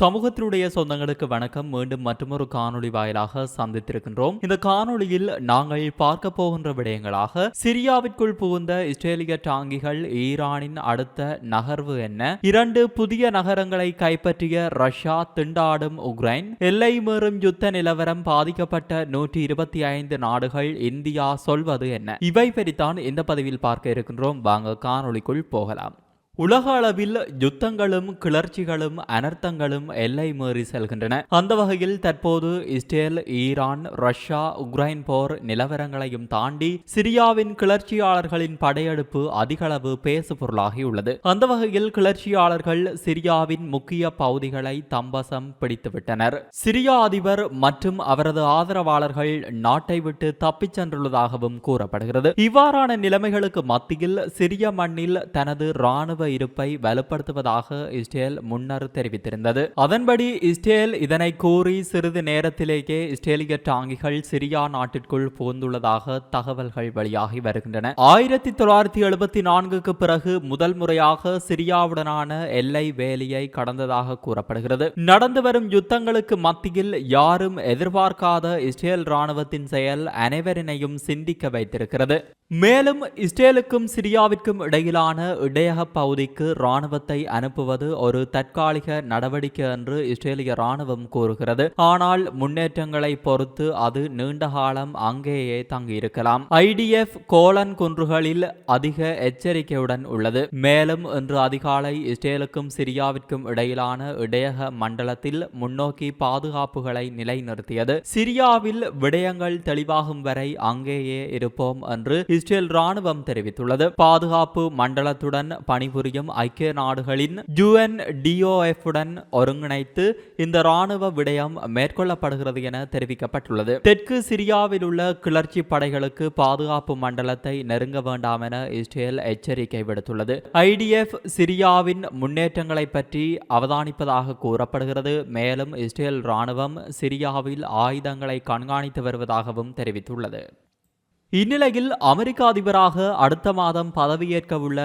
சமூகத்தினுடைய சொந்தங்களுக்கு வணக்கம். மீண்டும் மற்றொரு காணொளி வாயிலாக சந்தித்திருக்கின்றோம். இந்த காணொளியில் நாங்கள் பார்க்க போகின்ற விடயங்களாக சிரியாவிற்குள் புகுந்த இஸ்ரேலிய டாங்கிகள் ஈரானின் அடுத்த நகர்வு என்ன? இரண்டு புதிய நகரங்களை கைப்பற்றிய ரஷ்யா திண்டாடும் உக்ரைன். எல்லை மீறும் யுத்த நிலவரம் பாதிக்கப்பட்ட நூற்றி இருபத்தி ஐந்து நாடுகள் இந்தியா சொல்வது என்ன? இவை பற்றித்தான் இந்த பதிவில் பார்க்க இருக்கின்றோம். வாங்க காணொளிக்குள் போகலாம். உலக அளவில் யுத்தங்களும் கிளர்ச்சிகளும் அனர்த்தங்களும் எல்லை மீறி செல்கின்றன. அந்த வகையில் தற்போது இஸ்ரேல் ஈரான் ரஷ்யா உக்ரைன் போர் நிலவரங்களையும் தாண்டி சிரியாவின் கிளர்ச்சியாளர்களின் படையெடுப்பு அதிகளவு பேசு பொருளாகியுள்ளது அந்த வகையில் கிளர்ச்சியாளர்கள் சிரியாவின் முக்கிய பகுதிகளை தம்பசம் பிடித்துவிட்டனர். சிரியா அதிபர் மற்றும் அவரது ஆதரவாளர்கள் நாட்டை விட்டு தப்பிச் சென்றுள்ளதாகவும் கூறப்படுகிறது. இவ்வாறான நிலைமைகளுக்கு மத்தியில் சிரிய மண்ணில் தனது ராணுவ இருப்பை வலுப்படுத்துவதாக இஸ்ரேல் முன்னர் தெரிவித்திருந்தது. அதன்படி இஸ்ரேல் இதனை கூறி சிறிது நேரத்திலேயே இஸ்ரேலிய டாங்கிகள் சிரியா நாட்டிற்குள் புகுந்துள்ளதாக தகவல்கள் வெளியாகி வருகின்றன. ஆயிரத்தி தொள்ளாயிரத்தி எழுபத்தி நான்குக்கு பிறகு முதல் முறையாக சிரியாவுடனான எல்லை வேலியை கடந்ததாக கூறப்படுகிறது. நடந்து வரும் யுத்தங்களுக்கு மத்தியில் யாரும் எதிர்பார்க்காத இஸ்ரேல் ராணுவத்தின் செயல் அனைவரினையும் சிந்திக்க வைத்திருக்கிறது. மேலும் இஸ்ரேலுக்கும் சிரியாவிற்கும் இடையிலான இடையக பகுதிக்கு இராணுவத்தை அனுப்புவது ஒரு தற்காலிக நடவடிக்கை என்று இஸ்ரேலிய ராணுவம் கூறுகிறது. ஆனால் முன்னேற்றங்களை பொறுத்து அது நீண்ட காலம் அங்கேயே தங்கியிருக்கலாம். ஐடிஎஃப் கோலன் குன்றுகளில் அதிக எச்சரிக்கையுடன் உள்ளது. மேலும் இன்று அதிகாலை இஸ்ரேலுக்கும் சிரியாவிற்கும் இடையிலான இடையக மண்டலத்தில் முன்னோக்கி பாதுகாப்புகளை நிலைநிறுத்தியது. சிரியாவில் விடயங்கள் தெளிவாகும் வரை அங்கேயே இருப்போம் என்று இஸ்ரேல் ராணுவம் தெரிவித்துள்ளது. பாதுகாப்பு மண்டலத்துடன் பணிபுரியும் ஐக்கிய நாடுகளின் யுஎன் டிஓஎஃப்புடன் ஒருங்கிணைத்து இந்த ராணுவ விடயம் மேற்கொள்ளப்படுகிறது என தெரிவிக்கப்பட்டுள்ளது. தெற்கு சிரியாவில் உள்ள கிளர்ச்சி படைகளுக்கு பாதுகாப்பு மண்டலத்தை நெருங்க வேண்டாம் என இஸ்ரேல் எச்சரிக்கை விடுத்துள்ளது. ஐடிஎஃப் சிரியாவின் முன்னேற்றங்களை பற்றி அவதானிப்பதாக கூறப்படுகிறது. மேலும் இஸ்ரேல் ராணுவம் சிரியாவில் ஆயுதங்களை கண்காணித்து வருவதாகவும் தெரிவித்துள்ளது. இந்நிலையில் அமெரிக்க அதிபராக அடுத்த மாதம் பதவியேற்க உள்ள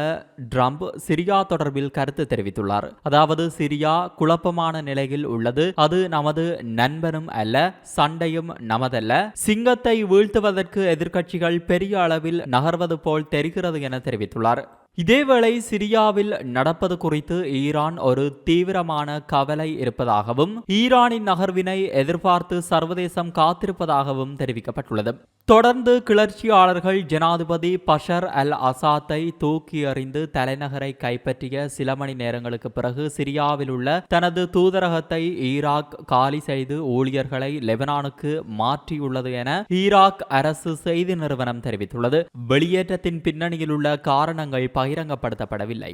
ட்ரம்ப் சிரியா தொடர்பில் கருத்து தெரிவித்துள்ளார். அதாவது சிரியா குழப்பமான நிலையில் உள்ளது. அது நமது நண்பனும் அல்ல சண்டையும் நமதல்ல. சிங்கத்தை வீழ்த்துவதற்கு எதிர்க்கட்சிகள் பெரிய அளவில் நகர்வது போல் தெரிகிறது என தெரிவித்துள்ளார். இதேவேளை சிரியாவில் நடப்பது குறித்து ஈரான் ஒரு தீவிரமான கவலை இருப்பதாகவும் ஈரானின் நகர்வினை எதிர்பார்த்து சர்வதேசம் காத்திருப்பதாகவும் தெரிவிக்கப்பட்டுள்ளது. தொடர்ந்து கிளர்ச்சியாளர்கள் ஜனாதிபதி பஷர் அல் அசாத்தை தூக்கி எறிந்து தலைநகரை கைப்பற்றிய சில மணி நேரங்களுக்கு பிறகு சிரியாவில் உள்ள தனது தூதரகத்தை ஈராக் காலி செய்து ஊழியர்களை லெபனானுக்கு மாற்றியுள்ளது என ஈராக் அரசு செய்தி நிறுவனம் தெரிவித்துள்ளது. வெளியேற்றத்தின் பின்னணியில் உள்ள காரணங்கள் பகிரங்கப்படுத்தப்படவில்லை.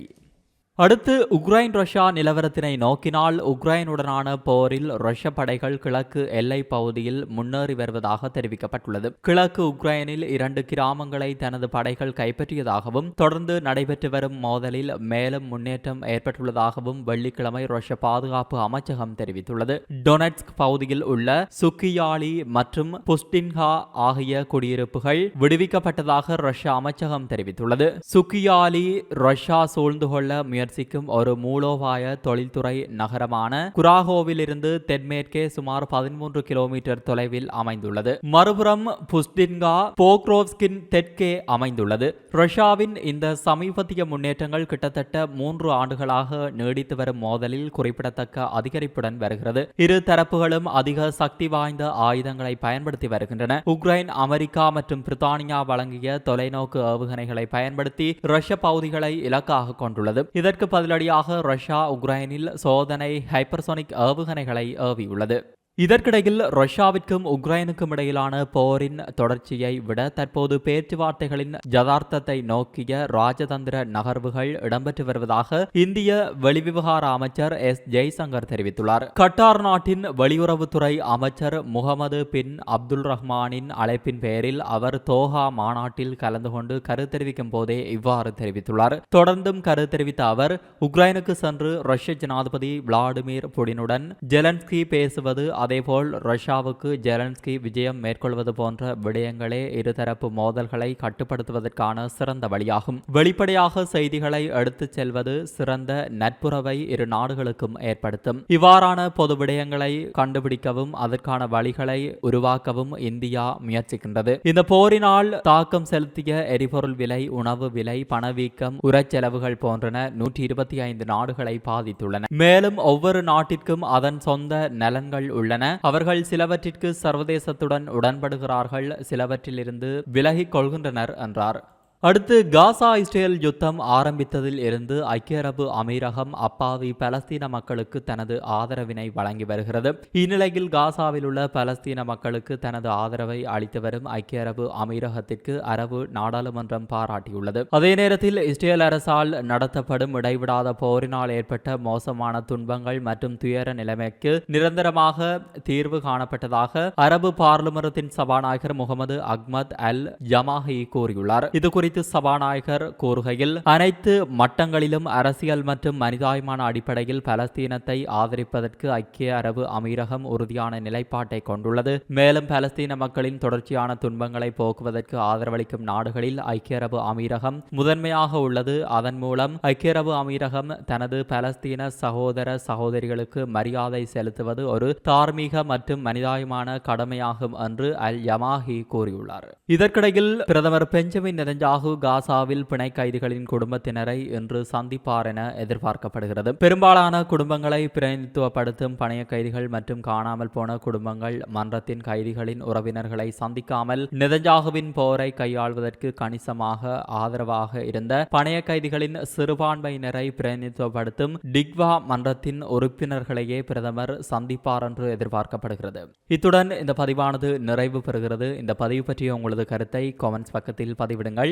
அடுத்து உக்ரைன் ரஷ்யா நிலவரத்தினை நோக்கினால் உக்ரைனுடனான போரில் ரஷ்ய படைகள் கிழக்கு எல்லை பகுதியில் முன்னேறி வருவதாக தெரிவிக்கப்பட்டுள்ளது. கிழக்கு உக்ரைனில் இரண்டு கிராமங்களை தனது படைகள் கைப்பற்றியதாகவும் தொடர்ந்து நடைபெற்று வரும் மோதலில் மேலும் முன்னேற்றம் ஏற்பட்டுள்ளதாகவும் வெள்ளிக்கிழமை ரஷ்ய பாதுகாப்பு அமைச்சகம் தெரிவித்துள்ளது. டொனட்ஸ்க் பகுதியில் உள்ள சுக்கியாலி மற்றும் புஸ்டின்ஹா ஆகிய குடியிருப்புகள் விடுவிக்கப்பட்டதாக ரஷ்ய அமைச்சகம் தெரிவித்துள்ளது. சுக்கியாலி ரஷ்யா சூழ்ந்து கொள்ள முயற்சிக்கும் ஒரு மூலோபாய தொழில்துறை நகரமான குராகோவிலிருந்து தென்மேற்கே சுமார் பதிமூன்று கிலோமீட்டர் தொலைவில் அமைந்துள்ளது. மறுபுறம் புஸ்டின்கா போக்ரோவ்ஸ்கின் தெற்கே அமைந்துள்ளது. ரஷ்யாவின் இந்த சமீபத்திய முன்னேற்றங்கள் கிட்டத்தட்ட மூன்று ஆண்டுகளாக நீடித்து வரும் மோதலில் குறிப்பிடத்தக்க அதிகரிப்புடன் வருகிறது. இரு தரப்புகளும் அதிக சக்தி வாய்ந்த ஆயுதங்களை பயன்படுத்தி வருகின்றன. உக்ரைன் அமெரிக்கா மற்றும் பிரித்தானியா வழங்கிய தொலைநோக்கு ஏவுகணைகளை பயன்படுத்தி ரஷ்ய பகுதிகளை இலக்காக கொண்டுள்ளது. இதற்கு பதிலடியாக ரஷ்யா உக்ரைனில் சோதனை ஹைப்பர்சோனிக் ஏவுகணைகளை ஏவியுள்ளது. இதற்கிடையில் ரஷ்யாவிற்கும் உக்ரைனுக்கும் இடையிலான போரின் தொடர்ச்சியை விட தற்போது பேச்சுவார்த்தைகளின் ஜதார்த்தத்தை நோக்கிய ராஜதந்திர நகர்வுகள் இடம்பெற்று வருவதாக இந்திய வெளிவிவகார அமைச்சர் எஸ். ஜெய்சங்கர் தெரிவித்துள்ளார். கட்டார் நாட்டின் வெளியுறவுத்துறை அமைச்சர் முகமது பின் அப்துல் ரஹ்மானின் அழைப்பின் பெயரில் அவர் தோஹா மாநாட்டில் கலந்து கொண்டு கரு தெரிவிக்கும் போதே இவ்வாறு தெரிவித்துள்ளார். தொடர்ந்தும் கரு தெரிவித்த அவர் உக்ரைனுக்கு சென்று ரஷ்ய ஜனாதிபதி விளாடிமிர் புடினுடன் ஜெலன்ஸ்கி பேசுவது அதேபோல் ரஷ்யாவுக்கு ஜெலன்ஸ்கி விஜயம் மேற்கொள்வது போன்ற விடயங்களே இருதரப்பு மோதல்களை கட்டுப்படுத்துவதற்கான சிறந்த வழியாகும். வெளிப்படையாக செய்திகளை எடுத்துச் செல்வது சிறந்த நட்புறவை இரு நாடுகளுக்கும் ஏற்படுத்தும். இவ்வாறான பொது விடயங்களை கண்டுபிடிக்கவும் அதற்கான வழிகளை உருவாக்கவும் இந்தியா முயற்சிக்கின்றது. இந்த போரினால் தாக்கம் செலுத்திய எரிபொருள் விலை உணவு விலை பணவீக்கம் உரச்செலவுகள் போன்றன நூற்றி இருபத்தி ஐந்து நாடுகளை பாதித்துள்ளன. மேலும் ஒவ்வொரு நாட்டிற்கும் அதன் சொந்த நலன்கள் உள்ளன. அவர்கள் சிலவற்றிற்கு சர்வதேசத்துடன் உடன்படுகிறார்கள் சிலவற்றிலிருந்து விலகிக் கொள்கின்றனர் என்றார். அடுத்து காசா இஸ்ரேல் யுத்தம் ஆரம்பித்ததில் இருந்து ஐக்கிய அரபு அமீரகம் அப்பாவி பலஸ்தீன மக்களுக்கு தனது ஆதரவினை வழங்கி வருகிறது. இந்நிலையில் காசாவில் உள்ள பலஸ்தீன மக்களுக்கு தனது ஆதரவை அளித்து வரும் ஐக்கிய அரபு அமீரகத்திற்கு அரபு நாடாளுமன்றம் பாராட்டியுள்ளது. அதே நேரத்தில் இஸ்ரேல் அரசால் நடத்தப்படும் இடைவிடாத போரினால் ஏற்பட்ட மோசமான துன்பங்கள் மற்றும் துயர நிலைமைக்கு நிரந்தரமாக தீர்வு காணப்பட்டதாக அரபு பார்லிமன்றத்தின் சபாநாயகர் முகமது அக்மத் அல் ஜமாஹி கூறியுள்ளார். இது குறித்து சபாநாயகர் கூறுகையில் அனைத்து மட்டங்களிலும் அரசியல் மற்றும் மனிதாயமான அடிப்படையில் பலஸ்தீனத்தை ஆதரிப்பதற்கு ஐக்கிய அரபு அமீரகம் உறுதியான நிலைப்பாட்டை கொண்டுள்ளது. மேலும் பலஸ்தீன மக்களின் தொடர்ச்சியான துன்பங்களை போக்குவதற்கு ஆதரவளிக்கும் நாடுகளில் ஐக்கிய அரபு அமீரகம் முதன்மையாக உள்ளது. அதன் மூலம் ஐக்கிய அரபு அமீரகம் தனது பலஸ்தீன சகோதர சகோதரிகளுக்கு மரியாதை செலுத்துவது ஒரு தார்மீக மற்றும் மனிதாயமான கடமையாகும் என்று அல் யமாஹி கூறியுள்ளார். இதற்கிடையில் பிரதமர் பெஞ்சமின் நெஞ்சாக காசாவில் பிணை கைதிகளின் குடும்பத்தினரை இன்று சந்திப்பார் என எதிர்பார்க்கப்படுகிறது. பெரும்பாலான குடும்பங்களை பிரதிநிதித்துவப்படுத்தும் பணைய கைதிகள் மற்றும் காணாமல் போன குடும்பங்கள் மன்றத்தின் கைதிகளின் உறவினர்களை சந்திக்காமல் நெதஞ்சாகுவின் போரை கையாள்வதற்கு கணிசமாக ஆதரவாக இருந்த பணைய கைதிகளின் சிறுபான்மையினரை பிரதிநிதித்துவப்படுத்தும் டிக்வா மன்றத்தின் உறுப்பினர்களையே பிரதமர் சந்திப்பார் என்று எதிர்பார்க்கப்படுகிறது. இத்துடன் இந்த பதிவானது நிறைவு பெறுகிறது. இந்த பதிவு பற்றிய உங்களது கருத்தை காமெண்ட்ஸ் பக்கத்தில் பதிவிடுங்கள்.